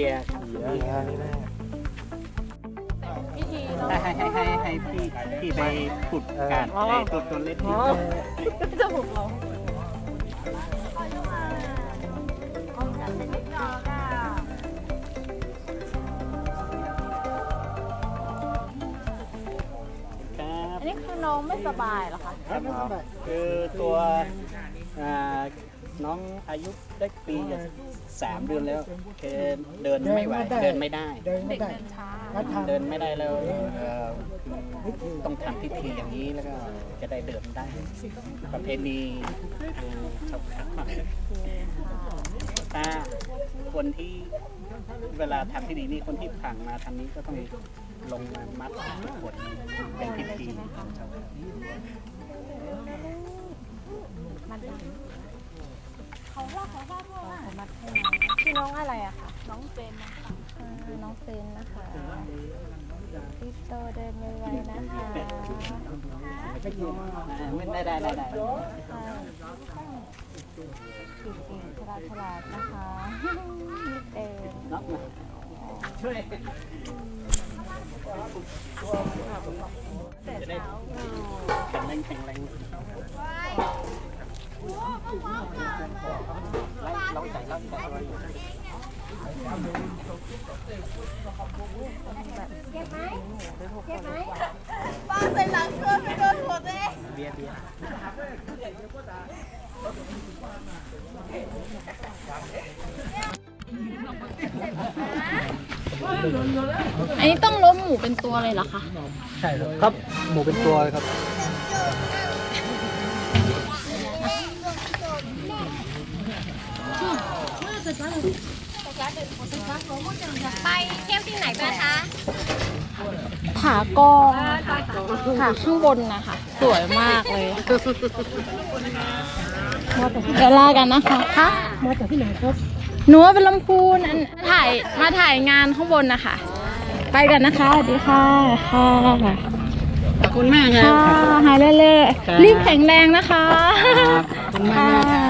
ียร์ครัเบียร์นี่แหละพิธีเนาให้ให้ให้พี่พี่ไปขุดการไอ้ตัวตัวเล็กนี่ จมูกเรา อันนี้คือน้องไม่สบายเหรอคะคือตัวอ่าน้องอายุได้ปีกับสามเดือนแล้วแค่เดินไม่ไหวเดินไม่ได้ เดินเด็ไม่กได้เดินช้าแล้วทางเดินไม่ได้แล้วเอ่อคือต้องทำพิธีอย่างนี้แล้วก็จะได้เดินได้ ประเพณีทางชาวเขาถ้าคนที่เวลาทำพิธีนี้คนที่ผ่านมาทางนี้ก็ต้อง ลงมามัดทุกคนเป็นพิธีของชาวเขามันเขาว่าเขาว่าเขาว่ามัดให้ชื่อน้องอะไรอะคะน้องเซนนะคะน้องเซนนะคะพี่โตเดินไวๆนะคะไม่ได้ได้ได้ได้กินเองฉลาดฉลาดนะคะนี่เต็มเนาะมาช่วย จะได้แข็งแรงแข็งแรงไล่เราใส่เราใส่อะไรอยู่ป้าใส่หลังเกินไปโดนหัวตัวเองเบียร์เบียร์ อันนี้ต้องล้มหมูเป็นตัวเลยเหรอคะ ใช่ครับหมูเป็นตัวเลยครับ ไปเที่ยวที่ไหนกันคะผากองผาข้างบนนะคะสวยมากเลยเดี๋ยวลากันนะคะคะมาจากที่ไหนครับ หนูว่าเป็นลำพูนมาถ่ายมาถ่ายงานข้างบนนะคะไปกันนะคะสวัสดีค่ะค่ะขอบคุณมากค่ะค่ะหายเร่อยๆรีบแข็งแรงนะคะขอบคุณมากค่ะ